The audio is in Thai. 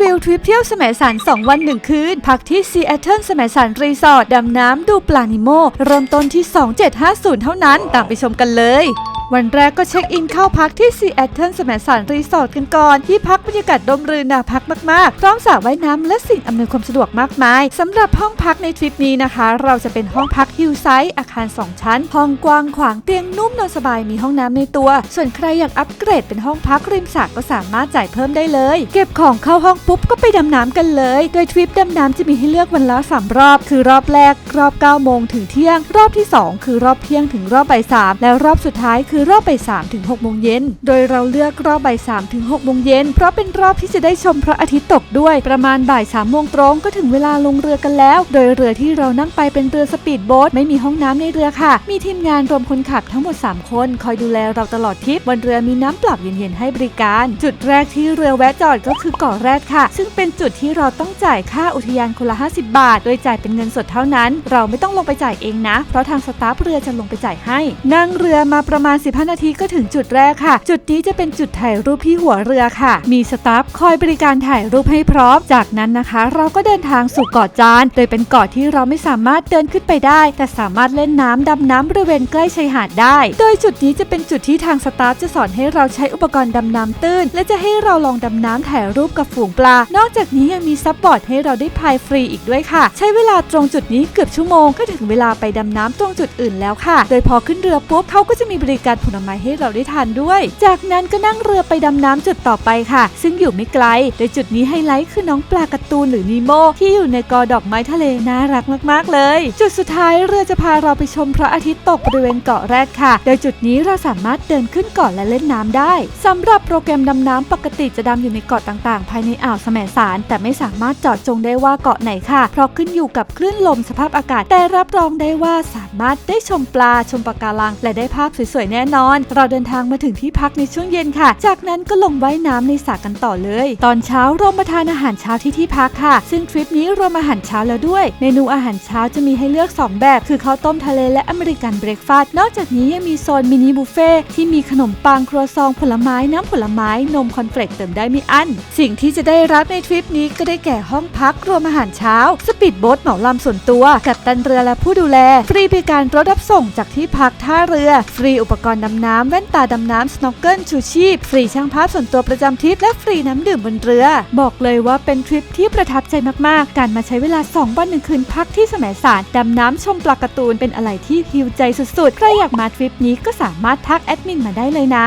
วิวทริปเที่ยวสมัยสัน2 วัน 1 คืน พักที่ซีแอตเทิลสมัยสันรีสอร์ทดำน้ำดูปลานิโม เริ่มต้นที่ 2750 เท่านั้น ตามไปชมกันเลย วันแรกก็เช็คอินเข้าพักที่ซีแอตเทิลสมสันรีสอร์ทกันก่อน ที่พักบรรยากาศดมรื่นน่าพักมากๆพร้อมสระว่ายน้ำและสิ่งอำนวยความสะดวกมากมายสำหรับห้องพักในทริปนี้นะคะ เราจะเป็นห้องพักฮิลไซด์อาคาร 2 ชั้น ห้องกว้างขวางเตียงนุ่มนอนสบายมีห้องน้ำในตัว ส่วนใครอยากอัปเกรดเป็นห้องพักริมสระก็สามารถจ่ายเพิ่มได้เลย เก็บของเข้าห้องปุ๊บก็ไปดำน้ำกันเลย โดยทริปดำน้ำจะมีให้เลือกวันละสามรอบ คือรอบแรกรอบ9โมงถึงเที่ยง รอบที่ 2 คือรอบเที่ยงถึงรอบบ่ายสามและรอบสุดท้ายคือรอบบ่ายสามถึง6โมงเย็น โดยเราเลือกรอบบ่ายสามถึง6โมงเย็นเพราะเป็นรอบที่จะได้ชมพระอาทิตย์ตกด้วย ประมาณบ่ายสามโมงตรงก็ถึงเวลาลงเรือกันแล้ว โดยเรือที่เรานั่งไปเป็นเรือสปีดโบ๊ทไม่มีห้องน้ำในเรือค่ะ มีทีมงานรวมคนขับทั้งหมด 3 คน คอยดูแลเราตลอดทริปบนเรือมีน้ำเปล่าเย็นๆให้บริการ จุดแรกที่เรือแวะจอดก็คือเกาะแรดค่ะ ซึ่งเป็นจุดที่เราต้องจ่ายค่าอุทยานคนละ 50 บาท โดยจ่ายเป็นเงินสดเท่านั้น เราไม่ต้องลงไปจ่ายเองนะ เพราะทางสตาฟเรือจะลงไปจ่ายให้ นั่งเรือมาประมาณ15 นาทีก็ถึงจุดแรกค่ะ จุดนี้จะเป็นจุดถ่ายรูปที่หัวเรือค่ะ มีสตาฟคอยบริการถ่ายรูปให้พร้อม จากนั้นนะคะ เราก็เดินทางสู่เกาะจาน โดยเป็นเกาะที่เราไม่สามารถเดินขึ้นไปได้ แต่สามารถเล่นน้ำดำน้ำบริเวณใกล้ชายหาดได้ โดยจุดนี้จะเป็นจุดที่ทางสตาฟจะสอนให้เราใช้อุปกรณ์ดำน้ำตื้น และจะให้เราลองดำน้ำถ่ายรูปกับฝูงปลา นอกจากนี้ยังมีซับบอร์ดให้เราได้พายฟรีอีกด้วยค่ะ ใช้เวลาตรงจุดนี้เกือบชั่วโมงก็ถึงเวลาไปดำน้ำตรงจุดอื่นแล้วค่ะ โดยพอขึ้นเรือปุ๊บเขาก็จะมีบริการผลไม้ให้เราได้ทานด้วย จากนั้นก็นั่งเรือไปดำน้ำจุดต่อไปค่ะ ซึ่งอยู่ไม่ไกล โดยจุดนี้ไฮไลท์คือน้องปลาการ์ตูนหรือนีโมที่อยู่ในกอดอกไม้ทะเลน่ารักมาก ๆ เลย จุดสุดท้ายเรือจะพาเราไปชมพระอาทิตย์ตกบริเวณเกาะแรดค่ะ โดยจุดนี้เราสามารถเดินขึ้นเกาะและเล่นน้ำได้สำหรับโปรแกรมดำน้ำปกติจะดำอยู่ในเกาะต่างๆ ภายในอ่าวแสมสาร แต่ไม่สามารถเจาะจงได้ว่าเกาะไหนค่ะ เพราะขึ้นอยู่กับคลื่นลมสภาพอากาศ แต่รับรองได้ว่าสามารถได้ชมปลาชมปะการัง และได้ภาพสวยๆแน่นอน เราเดินทางมาถึงที่พักในช่วงเย็นค่ะ จากนั้นก็ลงว่ายน้ำในสระกันต่อเลย ตอนเช้าเรามาทานอาหารเช้าที่ที่พักค่ะ ซึ่งทริปนี้รวมอาหารเช้าแล้วด้วย เมนูอาหารเช้าจะมีให้เลือก 2 แบบ คือข้าวต้มทะเลและอเมริกันเบรกฟาสต์นอกจากนี้ยังมีโซนมินิบุฟเฟ่ที่มีขนมปังครัวซองผลไม้น้ำผลไม้นมคอนเฟลกเติมได้ไม่อั้น สิ่งที่จะได้รับในทริปนี้ก็ได้แก่ห้องพักรวมอาหารเช้า สปีดโบ๊ทเหมาลำส่วนตัว กัปตันเรือและผู้ดูแล ฟรีบริการรถรับส่งจากที่พักท่าเรือ ฟรีอุปกรณ์ดำน้ำแว่นตาดำน้ำสโนว์เกิลชูชีพฟรีช่างภาพส่วนตัวประจำทริปและฟรีน้ำดื่มบนเรือ บอกเลยว่าเป็นทริปที่ประทับใจมากๆ การมาใช้เวลา 2 วันหนึ่งคืนพักที่แสมสารดำน้ำชมปลาการ์ตูนเป็นอะไรที่ฮิวใจสุดๆ ใครอยากมาทริปนี้ก็สามารถทักแอดมินมาได้เลยนะ